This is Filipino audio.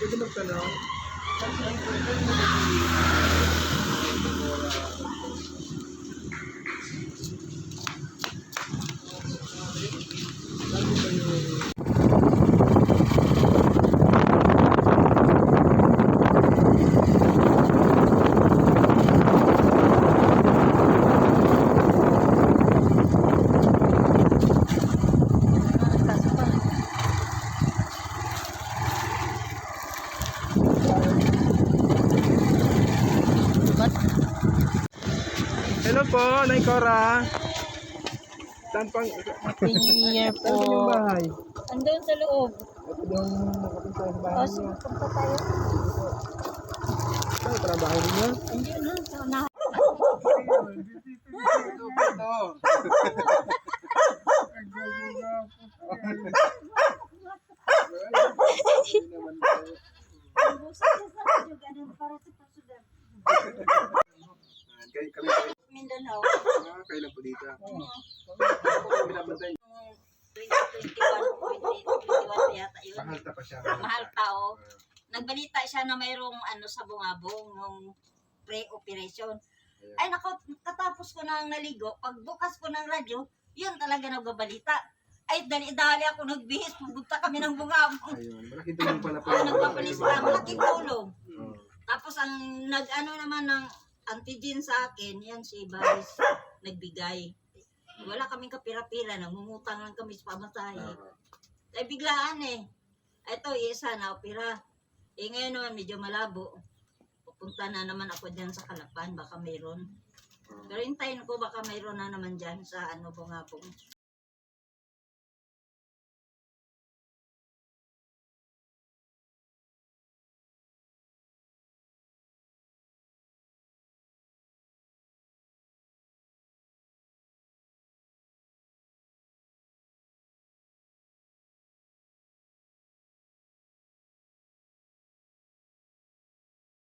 pwede magtanong. Po, Nay Cora. Saan pang... Happy New Year Saan po yung po. bahay? Andun sa loob. Ito yung nakapunta sa O, bahay sige, niya. punta tayo. Saan yung trabaho niyo? Andun na, sa unahan. Ito, ito. Kay kami kami Mindanao. ah, kailan po dito? Ako binabantay. 2021, 2021 yata yun. Mahalta pa siya. Mahal tao. Nagbalita siya na mayroong ano sa bungabong nung pre-operation. Ay nako, katapos ko nang naligo, pagbukas ko ng radyo, yun talaga nagbabalita. Ay, dali-dali ako nagbihis, pupunta kami ng bungabong. Ayun, malaking tulong pala po. Ah, nagpapalis ka, malaking tulong. Oo. Tapos ang nag-ano naman ng antigen sa akin, yan si Baris nagbigay. Wala kaming kapira-pira, nangungutang lang kami sa pamasahe. Ah, Ay biglaan eh. Ito, isa na opera. Eh ngayon naman medyo malabo. Pupunta na naman ako dyan sa Kalapan, baka mayroon. ah. Pero hintayin ko baka mayroon na naman dyan sa ano bungabong.